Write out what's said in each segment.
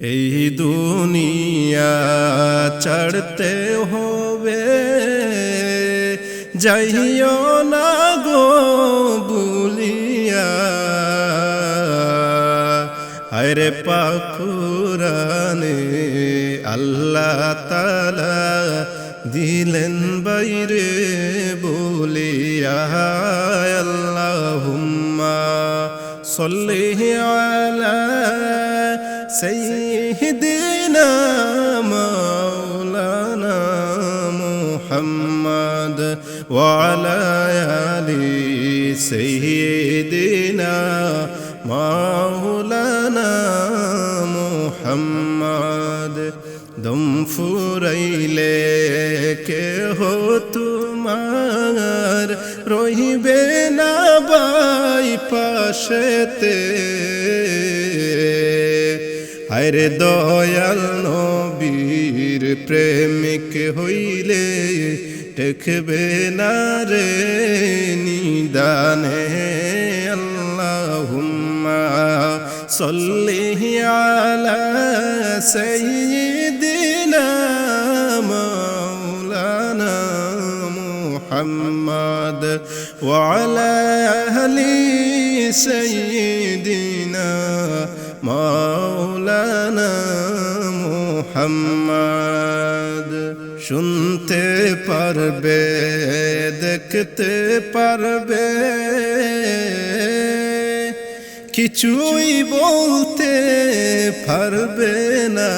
এই দুনিয়া চড়তে হবে। যাইও না গো বুলিয়া। আরে পাখুরানে আল্লাহ তালা দিলেন বাইরে বলিয়া। আল্লাহ হুম্মা সল্লিহ আলা محمد وعلى آل سيدنا مولانا محمد দম ফুরাইলে কে হো তোমার রহিবে না বাই পাশেতে হায়রে দয়াল নবীর প্রেমিক হইলে দেখবে না রে নিদানে। আল্লাহুম্মা সল্লি আলা সাইয়্যিদিনা মাওলানা মুহাম্মদ ওয়া আলা আহলি সাইয়্যিদিনা মাওলানা মোহাম্মদ, শুনতে পারবে, দেখতে পারবে। কিছুই বলতে পারবে না।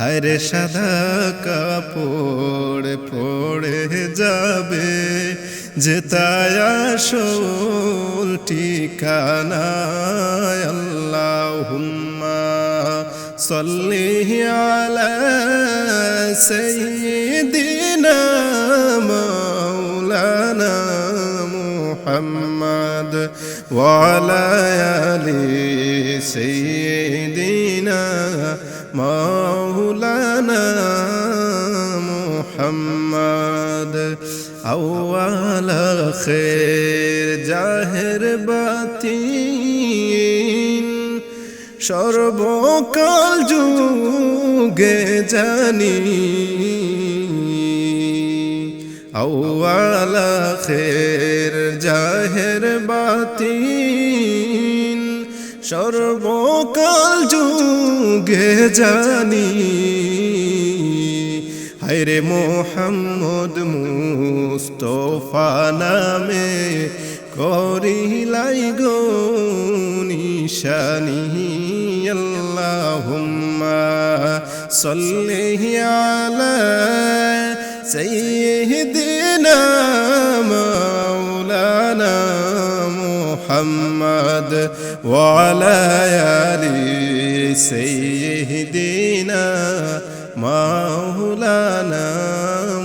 হরে সাদা কাপড় পড়ে যাবে যেতায় আসল ঠিকানা আল্লাহ সাল্লি আলা সাইয়্যিদিনা মাওলানা মুহাম্মদ ওয়ালা আলি সাইয়্যিদিনা মাওলানা মুহাম্মদ আউয়াল খের জাহের বাতিন সর্বকাল যুগে জানি। আউয়াল খের জাহের বাতিন সর্বকাল যুগে জানি। হায়রে মোহাম্মদ মুস্তফা নামে করিলাই গো নিশানি। আল্লাহুম্মা সাল্লি আলা সাইয়্যিদিনা মাওলানা মুহাম্মদ وعلى آل سيدنا مولانا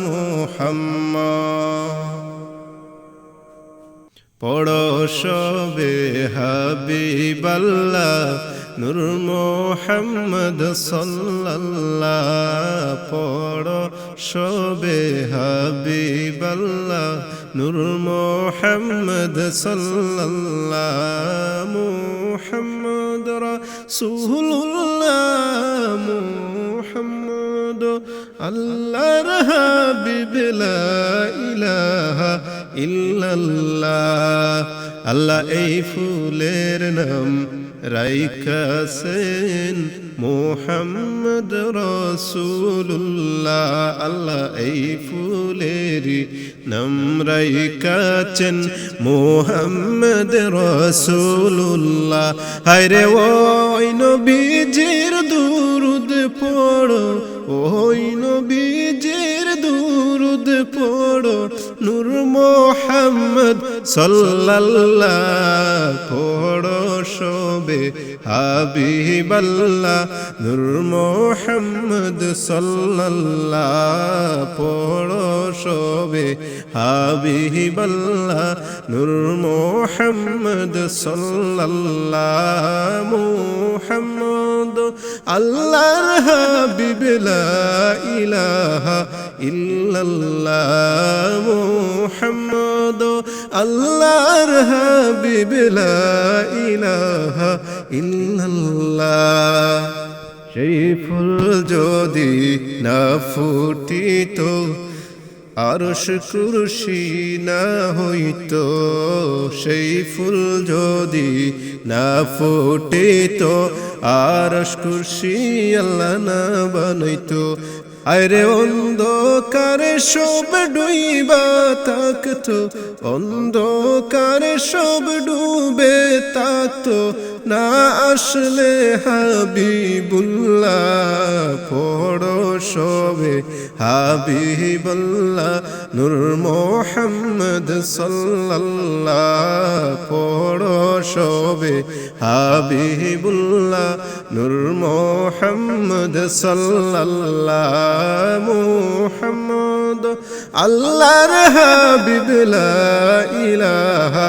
محمد পড়ো সবে হাবিবাল্লাহ নূর মোহাম্মদ সাল্লাল্লাহ পড়ো সবে হাবিবাল্লাহ। নূর মোহাম্মদ সাল্লাল্লাহ মুহাম্মদ রাসূলুল্লাহ মুহাম্মদ। আল্লাহর হাবিব লা ইলাহা ইল্লাল্লাহ। আল্লাহ এই ফুলের নাম রাইকাসেন মোহাম্মদ রসুল্লাহ আল্লাহ এই ফুলের নাম রাইকাছেন মোহাম্মদ রসুল্লাহ হায়রে ওই নবীজির দুরুদ পড়ো, ওই নবীজির দুরুদ পড়ো, নূর মোহাম্মদ সাল্লাল্লাহ পড়ো। শোবে হাবিবাল্লাহ নূর মোহাম্মদ সাল্লাল্লাহ পড়ো শোবে হাবিবাল্লাহ নূর মোহাম্মদ সাল্লাল্লাহ মুহাম্মদ আল্লাহর হাবিব লা ইলাহা ইল্লাল্লাহ মুহাম্মদ আল্লাহর হাবিব লা ইলাহা সেই ফুল যদি না ফুটিত, আরশ কুরসি না হইত সেই ফুল যদি না ফুটিত, আরশ কুরসি আল্লাহ না বানাইতো আরে অন্ধকারে সব ডুইবা থাকতো, অন্ধকারে সব ডুবে থাকতো। না আসলে হাবিবুল্লাহ, পড়ো সবে হাবিবুল্লাহ, নূর মোহাম্মদ সাল্লাল্লাহ, পড়ো সবে হাবিবুল্লাহ, নূর মোহাম্মদ সাল্লাল্লাহ। মুহাম্মদ, আল্লাহর হাবিব লা ইলাহা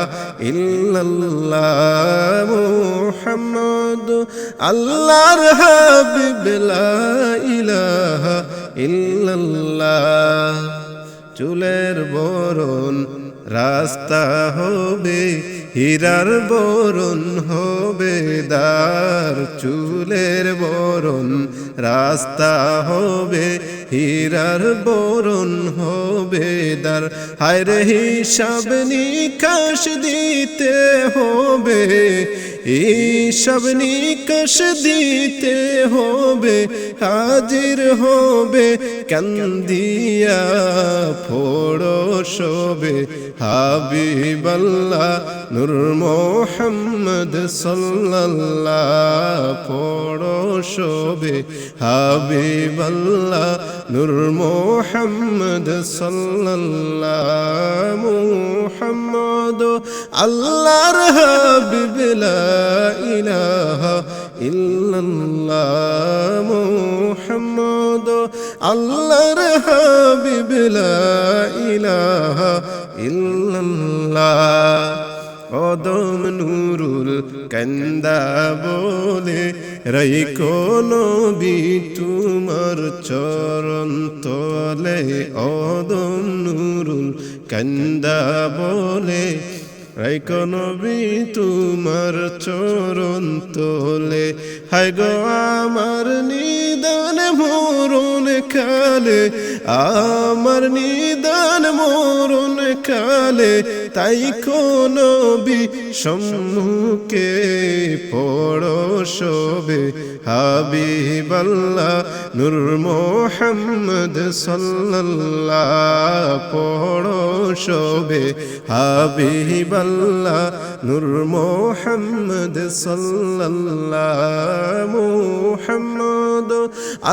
ইল্লাল্লাহ মুহাম্মদ, আল্লাহর হাবিব লা ইলাহা ইল্লাল্লাহ। চুলের বরণ রাস্তা হবে হীরার বরণ হবে দার, চুলের বরণ রাস্তা হবে, হীরার বরণ হবে দার। হায় রে হিসাব নিকাশ দিতে হবে হিসাব নিকাশ দিতে হবে, হাজির হবে, কান্দিয়া ফোড়ো শোবে। হাবিবাল্লাহ নূর মোহাম্মদ সাল্লাল্লাহ ফোড়ো শোবে। হাবিবাল্লাহ নূর মোহাম্মদ সাল্লাল্লাহ মুহাম্মদ আল্লাহর হাবিব লা ইলাহা ইল্লাল্লাহ মুহাম্মদ আল্লাহর হাবিব লা ইলাহা ইল্লাল্লাহ অদম নুরুল কন্দা বলে, রই কোনো বি তোমার চরণ তলে? অদম নুরুল কন্দা বলে রাই কনবি তোমার চরণ তোলে। হাই গো আমার নিদান মরণ কালে, আমার নিদান মরণ কালে। তাই নবী সম্মুখে পড়ো শোবে। হাবিবাল্লাহ নূর মোহাম্মদ সাল্লাল্লাহ পড়ো শোবে। হাবিবাল্লাহ নূর মোহাম্মদ সাল্লাল্লাহ মুহাম্মদ।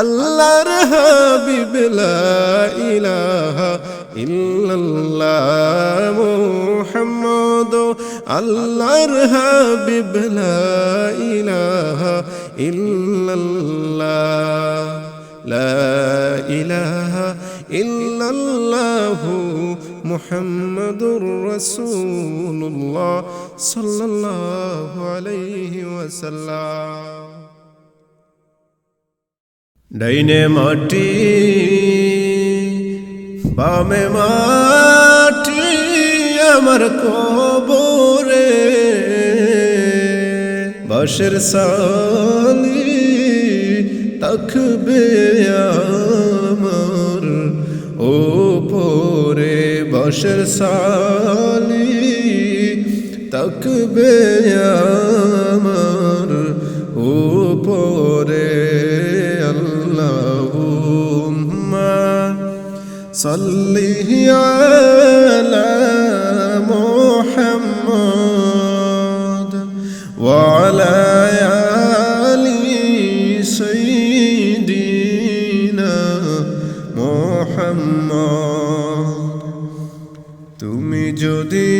আল্লাহর হাবিব লা ইলাহা ইল্লাল্লাহ মুহাম্মদ আল্লাহর হাবিব লা ইলাহা ইল্লাল্লাহ, লা ইলাহা ইল্লাল্লাহু মুহাম্মাদুর রাসূলুল্লাহ সাল্লাল্লাহু আলাইহি ওয়াসাল্লাম। ডাইনে মাটি বামে মাটি আমার কবরে। বাসের সালি তকবে আমার ওপরে। বাসের সালি তকবে আমার ওপরে। সাল্লি আলা মুহাম্মদ ওয়ালা আলি সাইয়্যিদিনা মুহাম্মদ তুমি যদি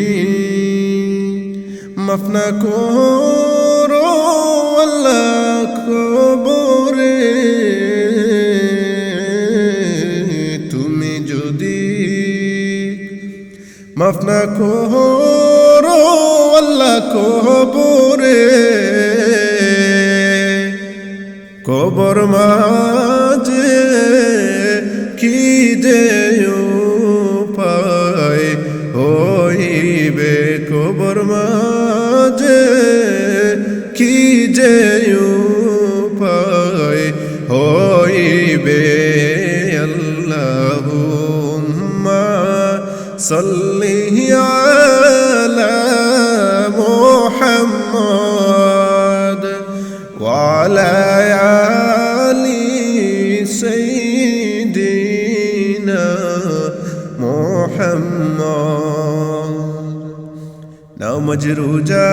মাফ না করো আল্লাহ মাফনা না আল্লাহ কবরে। কবর মাঝে কি যে পায় হইবে? কবর মাঝে কি যে পায় হইবে? আল্লাহ সাল্লা নামাজ রোজা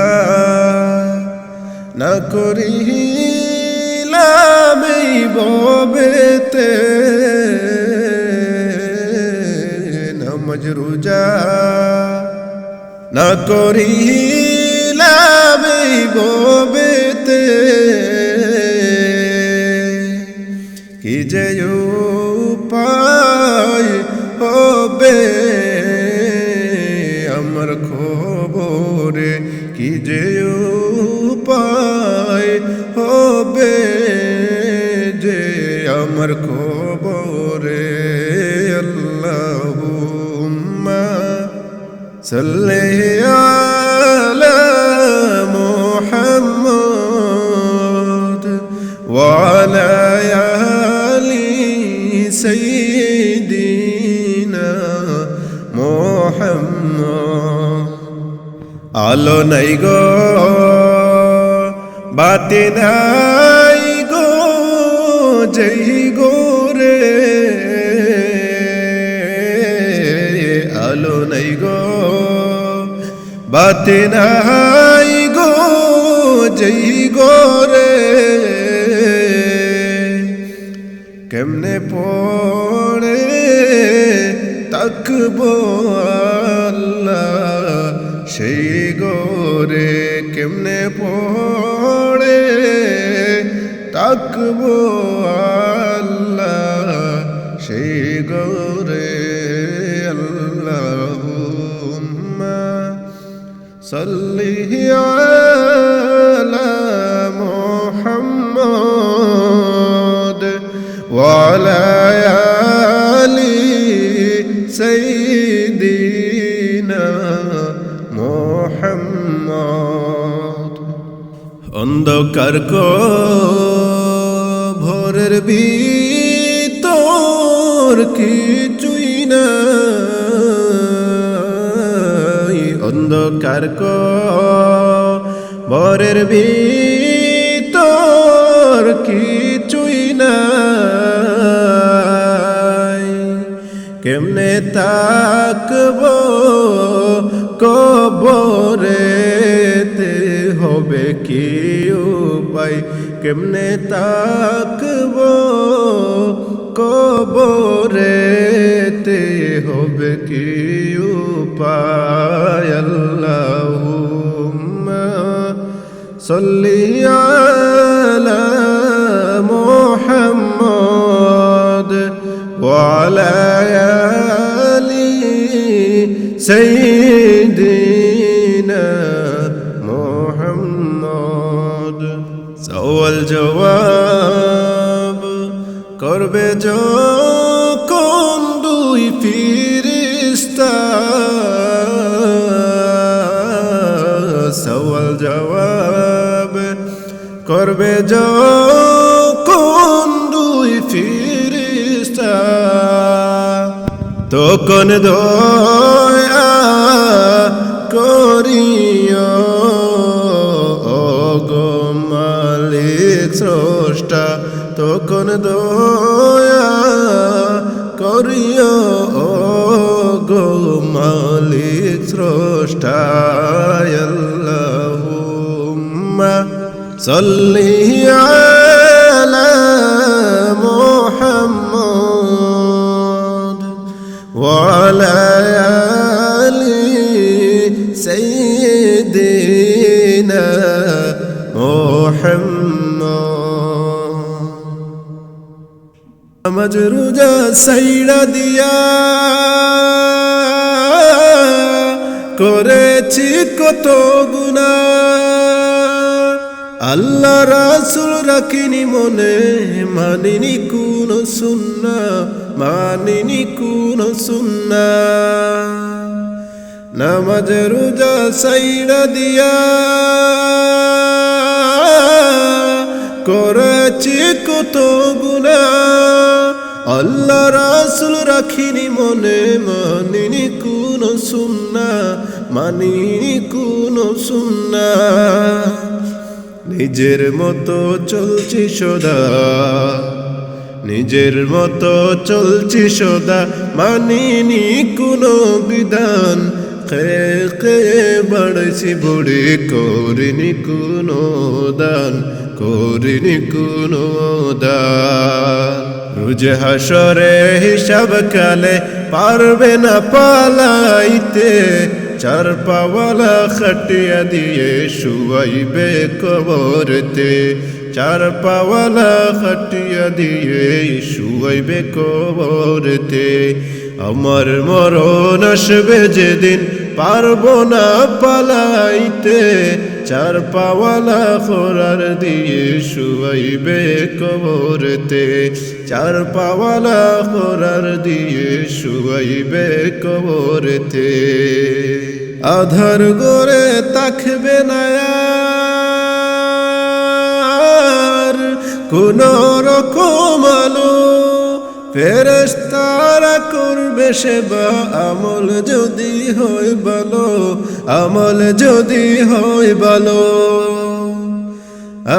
না করিলাম এই ববেতে। না মজরুজা না করিলাম সাল্লি আলা মুহাম্মদ وعلى آل سيدنا محمد আলো নাই গো বাতি নাই গো যেই গো বাতি নাই গো, যেই গো রে কেমনে পড়ে তাকবো আল্লাহ সেই গোরে? কেমনে পড়ে তাকবো আল্লাহ صلي على محمد وعلى آل سيدنا محمد অন্ধকার কো ভোরের ভিতর কিছুই নাই অন্ধকার কো ভোরের ভিতর কিছুই নাই। কেমনে তাকব কবরেতে, হবে কি উপায়? কেমনে তাকব কবরেতে, হবে কি رباي اللهم صل على محمد وعلى آل سيدنا محمد. سوى الجواب قرب جواب করবে যখন দুই ফিরিস্তা। তখন দয়া করিও গো স্রষ্টা। তখন দয়া করিও গো মালিক স্রষ্টা। আল্লাহুম্মা صلي على محمد وعلى آل سيدنا محمد মজরুজা সাইড়া দিয়া করেছি কত গুণা আল্লাহ রাসুল রাখিনি মনে, মানিনি কোন সুন্না, মানিনি কোন সুন্না। নামাজ রোজা সাইড়া দিয়া করেছি কত গুণা আল্লাহ রাসুল রাখিনি মনে, মানিনি কোন সুন্না, মানিনি কোন সুন্না। নিজের মতো চলছি সদা। নিজের মতো চলছি সদা, মানিনি কোনো বিধান। বাড়ছি, বুড়ি করিনি কোনো দান, করিনি কোনো দান। রুজে হাসরে হিসাব কালে পারবে না পালাইতে চার পাওয়ালা খাটিয়া দিয়ে শুয়াইবে কবরতে। চার পাওয়ালা খাটিয়া দিয়ে শুয়াইবে কবরতে। আমার মরণ আসবে যেদিন পারব না পালাইতে। চার পাওয়ালা খোরার দিয়ে শুয়াইবে কবরতে। চার পাওয়ালা খোরার দিয়ে শুয়াইবে কবরতে। আধার গোরে তাকবে না কোন রকম আলো ফেরেস্তারা করবে সেবা। আমল যদি হয় ভালো, আমল যদি হয় ভালো।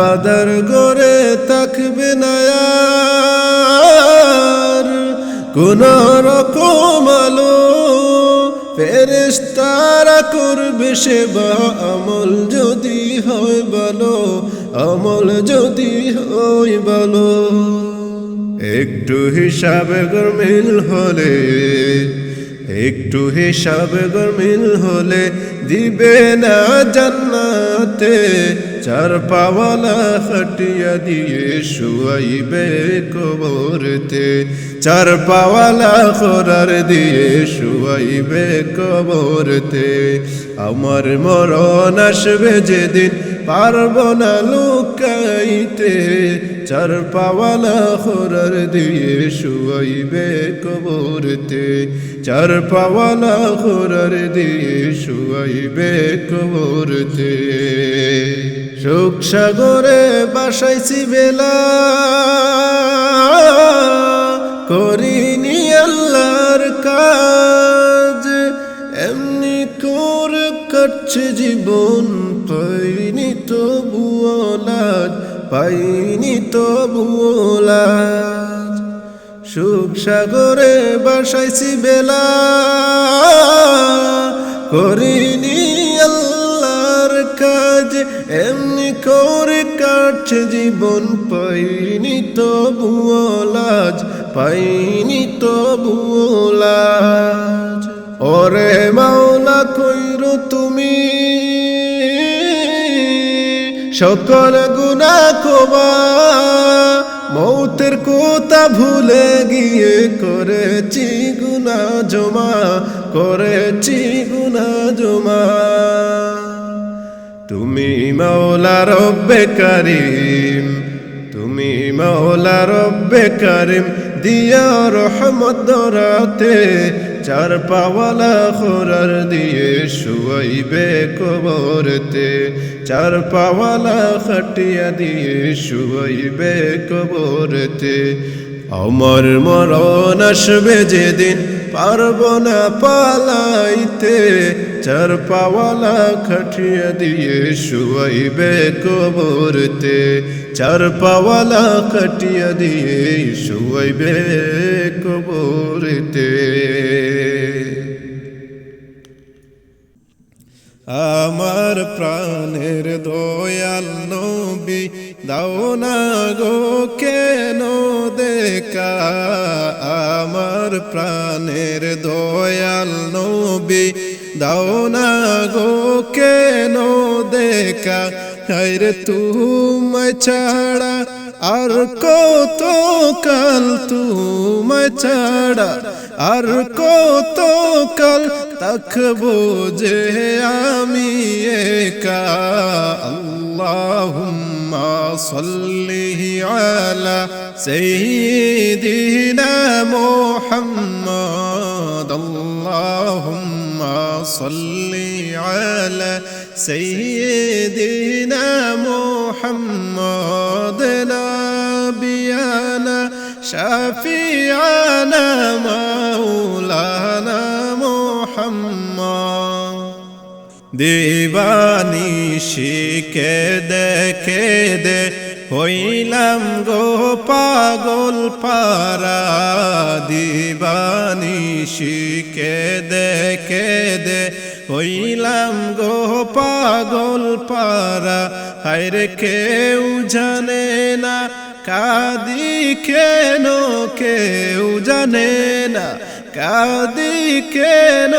আদার গড়ে থাকবে না কোন রকম আলো ফেরেস্তারা করবে সেবা, আমল যদি হয় ভালো, আমল যদি হয় ভালো। একটু হিসাব গরমিল হলে, একটু হিসাব গরমিল হলে দিবে না জান্নাতে, চার পাওয়ালা খাটিয়া দিয়ে শুয়াইবে কবরতে। চার পাওয়ালা খোরার দিয়ে শুয়াইবে কবরতে। আমার মরণ আসবে যেদিন পারব না লুকাইতে চার পাওয়ালা খোরার দিয়ে শুয়াইবে কবরতে। চার পাওয়ালা খোরার দিয়ে শুয়াইবে কবরতে। সুখ সাগরে বাসাইছি বেলা, করিনি আল্লাহর কাজ। এমনি করে কাটছে জীবন পাইনি তো বুয়ালাজ পাইনি তো বুয়ালাজ সুখ সাগরে বাসাইছি বেলা। করিনি আল্লাহর কাজ, এমনি করে কাটছে জীবন। পাইনি তো বুয়ালাজ পাইনি তো বুয়ালাজ ওরে মাওলা, কইর তুমি? সকল গুণা কবা মৌতের কোতা ভুলে গিয়ে করেছি গুনা জমা, করেছি গুনা জমা। তুমি মাওলা রব্বে কারিম, তুমি মাওলা রব্বে কারিম, দিয়া রহমত রাতে চার পাওয়ালা খোরার দিয়ে শুয়াইবে কবরতে চার পাওয়ালা খাটিয়া দিয়ে শুয়াইবে কবরতে। আমার মরণ আসবে যেদিন পারব না পালাইতে চার পাওয়ালা খাটিয়া দিয়ে শুয়াইবে কবরতে চার পাওয়ালা খাটিয়া দিয়ে শুয়াইবে কবরতে। আমার প্রাণের দয়াল নবী, দাও না গো কেন দেখা? আমার প্রাণের দয়াল নবী, দাও না গো কেন দেখা? হায়রে তুমি ছাড়া আর কত কাল তুমি ছাড়া? আর কত কাল তাকবো যে আমি একা? আল্লাহুম্মা সাল্লি আলা সাইয়্যিদিনা মুহাম্মদ। আল্লাহুম্মা সাল্লি আলা সাইয়্যিদিনা মুহাম্মদ। শাফিয়ানা মাওলানা মোহাম্মদ। দিবানি শিখে দেখে দে, হইলাম গো পাগল পারা দিবানি শিখে দেখে দে, হইলাম গো পাগল পারা হায়রে কেউ জানে না কাদি কেন কেউ জানে না? কাদি কেন?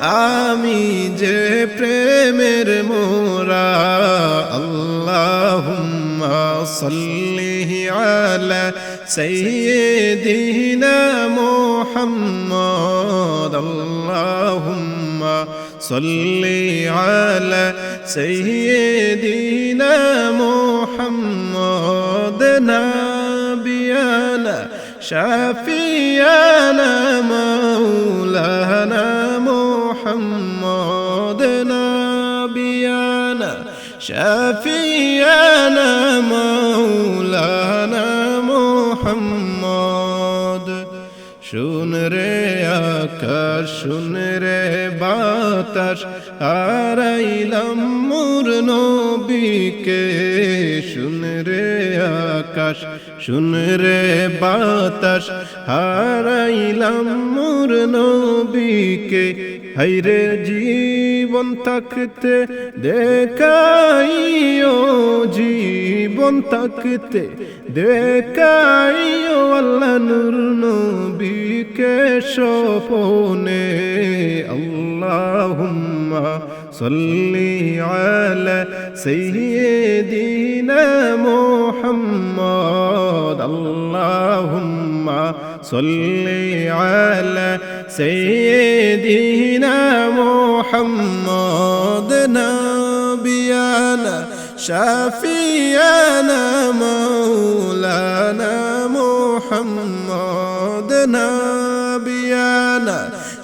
আমি যে প্রেমের মোরা, আল্লাহুম্মা সাল্লি আলা সাইয়্যিদিনা মুহাম্মদ, আল্লাহুম্মা সাল্লি আলা সাইয়্যিদিনা মুহাম্মদ। নাবিয়ানা شافيانا مولانا محمد نبينا شافيانا مولانا محمد শুন রে আকাশ শুন রে বাতাস হারাইলাম মোর নবীকে শুন রে আকাশ, শুন রে বাতাস, হারাইলাম মোর নবীকে। হাইরে জীবন থাকতে দেখাইও, জীবন থাকতে দেখাইও, আল্লাহ নূর নবীকে সপনে আল্লাহুম্মা صلي على سيدنا محمد. اللهم صلي على سيدنا محمد. نبينا شافينا مولانا محمد. نبينا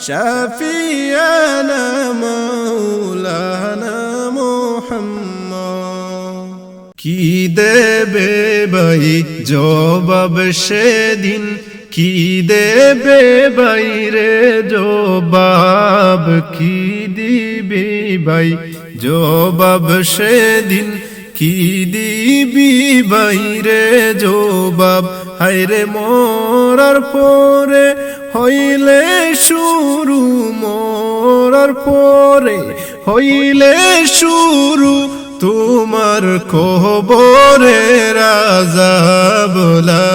شافيانا مولانا محمد কি দেবে ভাই জবাব সেদিন কি দেবে বাইরে জবাব কি দিবি ভাই জবাব সেদিন কি দিবি বাইরে জবাব হাইরে মোরার পরে হইলে শুরু মোরার পরে, হইলে শুরু তোমার কবরে রাজা বলা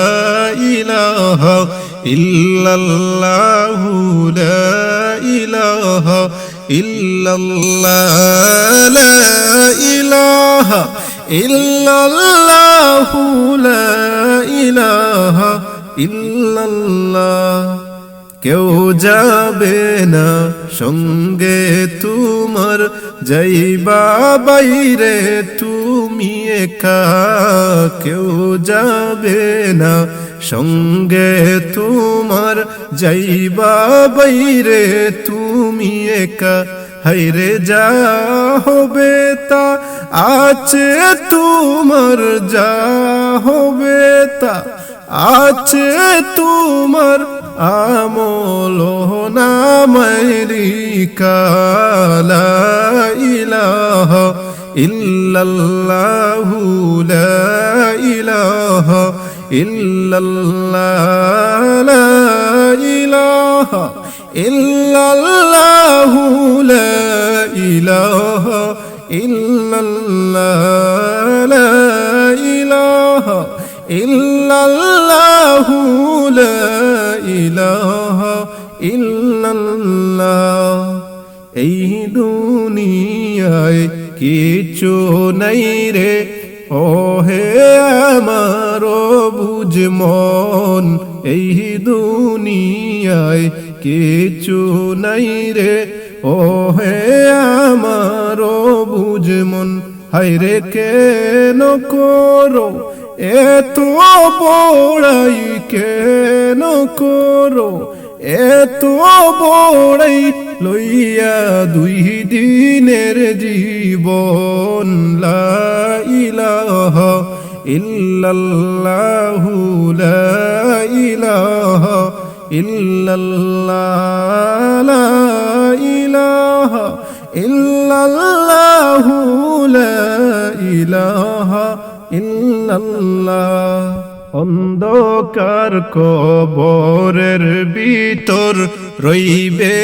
ইলাহা ইল্লাল্লাহু লা ইলাহা ইল্লাল্লাহ লা ইলাহা ইল্লাল্লাহু লা ইলাহা ইল্লাল্লাহ কেউ যাবে না সঙ্গে তোমার। যাইবা বাইরে তুমি একা। কেউ যাবে না সঙ্গে তোমার। যাইবা বাইরে তুমি একা। হাইরে যা হবে তা আছে তোমার, যা হবে তা আছে তোমার। আমল নামাইরি কালা ইলাহ ইল্লাল্লাহু লা ইলাহা ইল্লাল্লাহ লা ইলাহা ইল্লাল্লাহু লা ইলাহা ইল্লাল্লাহ লা ইলাহা ইল্লাল্লাহু লা কিছু নাই রে। ও হে আমার বুঝ মন, এই দুনিয়ায় কিছু নাই রে। ও হে আমার বুঝ মন হাইরে কেন করো এত বড়াই কেন করো? এত বড়াই লইয়া দুই দিনের জীবন লা ইলাহা ইল্লাল্লাহু লা ইলাহা ইল্লাল্লাহ লা ইলাহা ইল্লাল্লাহু লা ইলাহা অন্ধকার কবরের ভিতর রইবে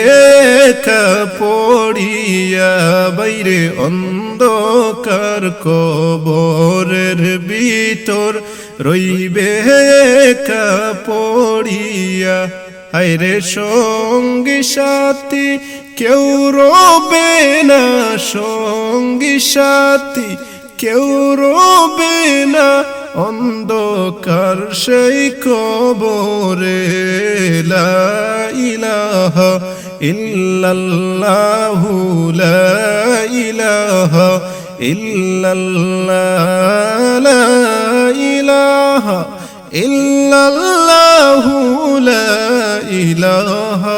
পড়িয়া বাইরে। অন্ধকার কবরের ভিতর রইবে পড়িয়া। হাইরে সঙ্গী সাথী, কেউ রবে না সঙ্গী সাথী কেউ রবে না অন্ধকার সেই কবরে। ইলাহা ইল্লাল্লাহু, লা ইলাহা ইল্লাল্লাহ, লা ইলাহা ইল্লাল্লাহু, লা ইলাহা